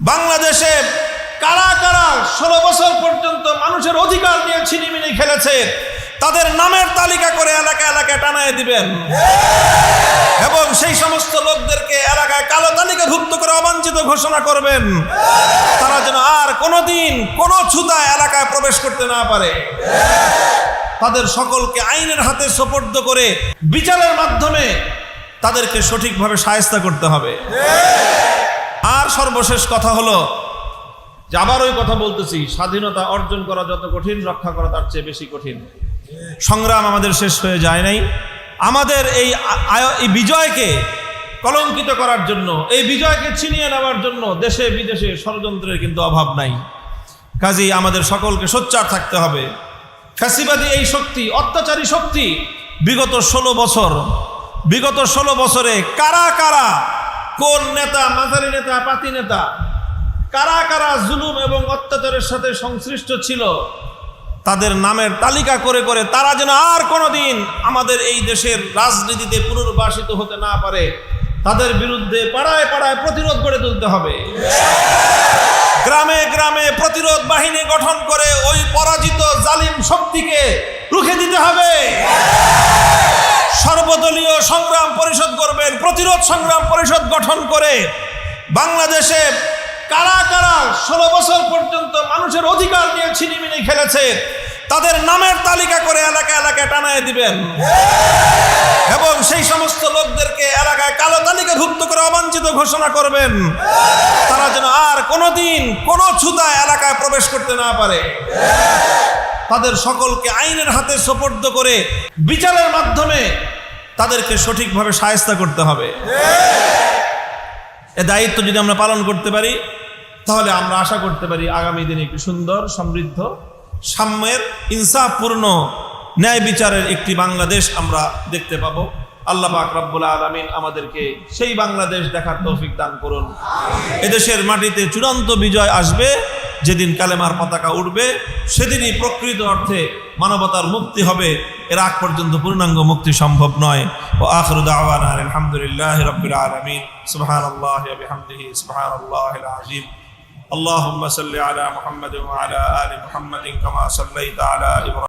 বাংলাদেশে কারা কারা ষোলো বছর পর্যন্ত মানুষের অধিকার নিয়ে ছিনিমিনি খেলেছে, তাদের নামের তালিকা করে এলাকা এলাকায় টানায় দিবেন। এবং সেই সমস্ত লোকদেরকে এলাকায় কালো তালিকাভুক্ত করে অবাঞ্ছিত ঘোষণা করবেন। তারা যেন আর কোনোদিন কোনো ছুতা এলাকায় প্রবেশ করতে না পারে। তাদের সকলকে আইনের হাতে সোপর্দ করে বিচারের মাধ্যমে তাদেরকে সঠিকভাবে সায়স্তা করতে হবে। সর্বশেষ কথা হলো যে আবার ওই কথা বলতেছি, স্বাধীনতা অর্জন করা যত কঠিন, রক্ষা করা তার চেয়ে বেশি কঠিন। সংগ্রাম আমাদের শেষ হয়ে যায় নাই। আমাদের এই এই বিজয়কে কলঙ্কিত করার জন্য, এই বিজয়কে ছিনিয়ে নেওয়ার জন্য দেশে বিদেশে ষড়যন্ত্রের কিন্তু অভাব নাই। কাজেই আমাদের সকলকে সোচ্চার থাকতে হবে। ফ্যাসিবাদী এই শক্তি, অত্যাচারী শক্তি, বিগত ষোলো বছর, বিগত ষোলো বছরে কারা কারা কোন নেতা, মাঝারি নেতা, পাতি নেতা, কারা কারা জুলুম এবং অত্যাচারের সাথে সংশ্লিষ্ট ছিল, তাদের নামের তালিকা করে করে তারা যেন আর কোনোদিন আমাদের এই দেশের রাজনীতিতে পুনর্বাসিত হতে না পারে, তাদের বিরুদ্ধে পাড়ায় পাড়ায় প্রতিরোধ গড়ে তুলতে হবে। গ্রামে গ্রামে প্রতিরোধ বাহিনী গঠন করে ওই পরাজিত জালিম শক্তিকে রুখে দিতে হবে। সর্বদলীয় সংগ্রাম পরিষদ করবেন প্রতিরোধ সংগ্রাম পরিষদ গঠন করে বাংলাদেশে কারা কারা ষোলো বছর পর্যন্ত মানুষের অধিকার নিয়ে ছিনিমিনি খেলেছে, তাদের নামের তালিকা করে এলাকা এলাকায় টানায় দিবেন। এবং সেই সমস্ত লোকদেরকে এলাকায় কালো তালিকাভুক্ত করে অবাঞ্ছিত ঘোষণা করবেন। তারা যেন আর কোনোদিন কোনো ছুতা এলাকায় প্রবেশ করতে না পারে। তাদের সকলকে আইনের হাতে সোপর্দ করে বিচারের মাধ্যমে তাদেরকে সঠিকভাবে সায়স্তা করতে হবে। এ দায়িত্ব যদি আমরা পালন করতে পারি, তাহলে আমরা আশা করতে পারি আগামী দিনে একটি সুন্দর, সমৃদ্ধ, সাম্যের, ইনসাফপূর্ণ ন্যায় বিচারের একটি বাংলাদেশ আমরা দেখতে পাবো। আল্লাহ পাক রব্বুল আলমিন আমাদেরকে সেই বাংলাদেশ দেখার তৌফিক দান করুন। এদেশের মাটিতে চূড়ান্ত বিজয় আসবে। যেদিন কালেমার পতাকা উঠবে সেদিনই প্রকৃত অর্থে মানবতার মুক্তি হবে এর আগ পর্যন্ত পূর্ণাঙ্গ মুক্তি সম্ভব নয় ও আখরু দাওয়ানা আলহামদুলিল্লাহ রবিল আলমিন সুবহান আল্লাহ বিহামদিহি সুবহান আল্লাহ আজিম اللهم صل على محمد وعلى آل محمد كما صليت على إبراهيم